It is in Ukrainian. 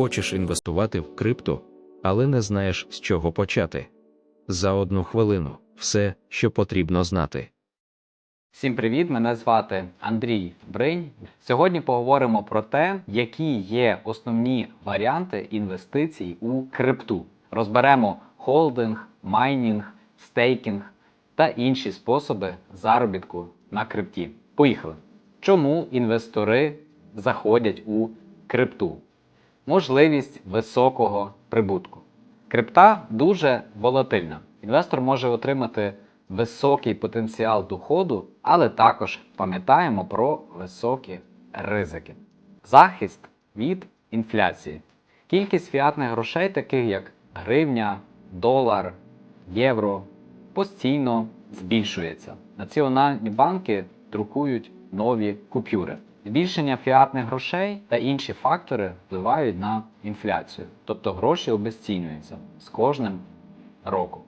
Хочеш інвестувати в крипту, але не знаєш, з чого почати. За одну хвилину все, що потрібно знати. Всім привіт! Мене звати Андрій Бринь. Сьогодні поговоримо про те, які є основні варіанти інвестицій у крипту. Розберемо холдинг, майнінг, стейкінг та інші способи заробітку на крипті. Поїхали! Чому інвестори заходять у крипту? Можливість високого прибутку. Крипта дуже волатильна. Інвестор може отримати високий потенціал доходу, але також пам'ятаємо про високі ризики. Захист від інфляції. Кількість фіатних грошей, таких як гривня, долар, євро, постійно збільшується. Національні банки друкують нові купюри. Збільшення фіатних грошей та інші фактори впливають на інфляцію, тобто гроші обезцінюються з кожним роком.